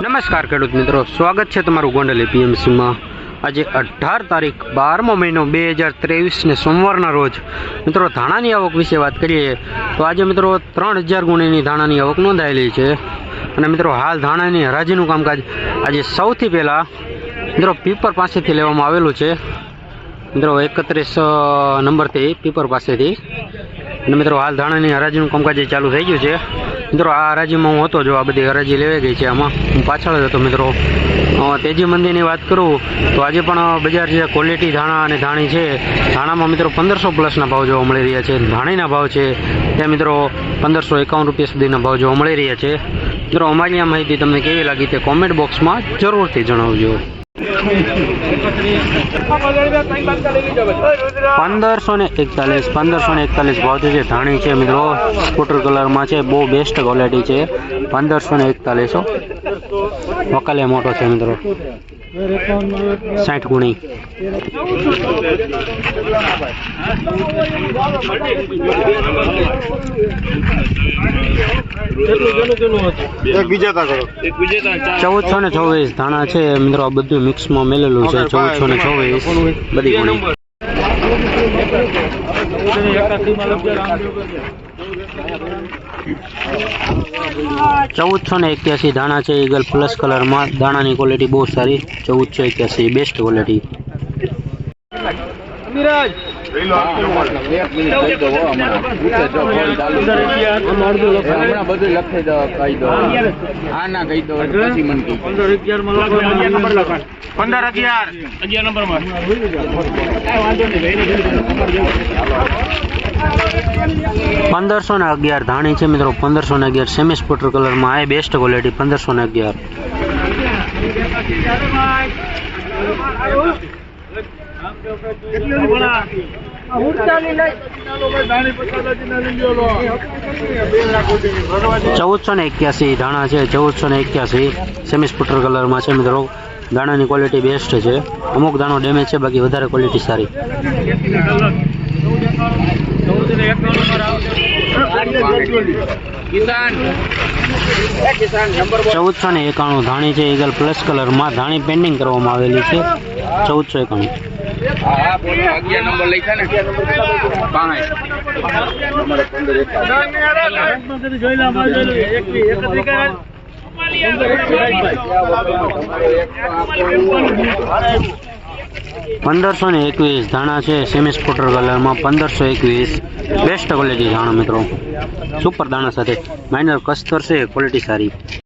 નમસ્કાર ખેડૂત મિત્રો, સ્વાગત છે તમારું ગોંડલ એપીએમસીમાં આજે અઢાર તારીખ, બારમો મહિનો, બે હજાર ત્રેવીસને સોમવારના રોજ. મિત્રો, ધાણાની આવક વિશે વાત કરીએ, તો આજે મિત્રો ત્રણ હજાર ગુણીની ધાણાની આવક નોંધાયેલી છે. અને મિત્રો, હાલ ધાણાની હરાજીનું કામકાજ આજે સૌથી પહેલાં, મિત્રો, પીપર પાસેથી લેવામાં આવેલું છે. મિત્રો, એકત્રીસ નંબરથી પીપર પાસેથી. અને મિત્રો, હાલ ધાણાની હરાજીનું કામકાજ ચાલુ થઈ ગયું છે. મિત્રો, આ હરાજીમાં હું હતો, જો આ બધી હરાજી લેવાઈ ગઈ છે આમાં. હું પાછળ જ હતો, મિત્રો. તેજી મંદિરની વાત કરું, તો આજે પણ બજાર જે ક્વોલિટી ધાણા અને ધાણી છે, ધાણામાં મિત્રો પંદરસો પ્લસના ભાવ જોવા મળી રહ્યા છે. ધાણીના ભાવ છે તે મિત્રો પંદરસો એકાવન રૂપિયા સુધીના ભાવ જોવા મળી રહ્યા છે. મિત્રો, અમારી આ માહિતી તમને કેવી લાગી તે કોમેન્ટ બોક્સમાં જરૂરથી જણાવજો. પંદરસો ને એકતાલીસ પંદરસો ને એકતાલીસ ભાવ છે જે ધાણી છે મિત્રો સ્કૂટર કલરમાં છે બહુ બેસ્ટ ક્વોલિટી છે. પંદરસો ને એકતાલીસો વકાલે મોટો છે મિત્રો. સાઠ ગુણી. ચૌદસો ને ચોવીસ ધાણા છે મિત્રો આ બધું મિક્સમાં મેલેલું છે ચૌદસો ને ચોવીસ. બધી ગુણી ચૌદસો ને એક્યાસી દાણા છે ઈગલ પ્લસ કલરમાં દાણાની ક્વોલિટી બહુ સારી. ચૌદસો એક્યાસી બેસ્ટ ક્વોલિટી હમણાં બધું લખી દો કહી દો હા ના કહી દો પછી મને કહી પંદર અગિયાર પંદરસો ને અગિયાર ધાણી છે મિત્રો પંદરસો ને અગિયાર. સેમી સ્પોટર કલરમાં આ બેસ્ટ ક્વોલિટી પંદરસો ને અગિયાર. ચૌદસો ને એક્યાસી ધાણા છે ચૌદસો ને એક્યાસી. સેમી સ્પોટર કલરમાં છે મિત્રો. દાણાની ક્વોલિટી બેસ્ટ છે. અમુક દાણો ડેમેજ છે બાકી વધારે ક્વોલિટી સારી. ચૌદસો ને એકાણું ધાણી છે ઈગલ પ્લસ કલરમાં ધાણી પેન્ડિંગ કરવામાં આવેલી છે. ચૌદસો એકાણું. નંબર પંદરસો ને એકવીસ ધાણા છે, સેમી સ્કૂટર કલરમાં પંદરસો એકવીસ. બેસ્ટ ક્વોલિટી ધાણા મિત્રો. સુપર દાણા સાથે. માઇનર કસ્તર છે ક્વોલિટી સારી.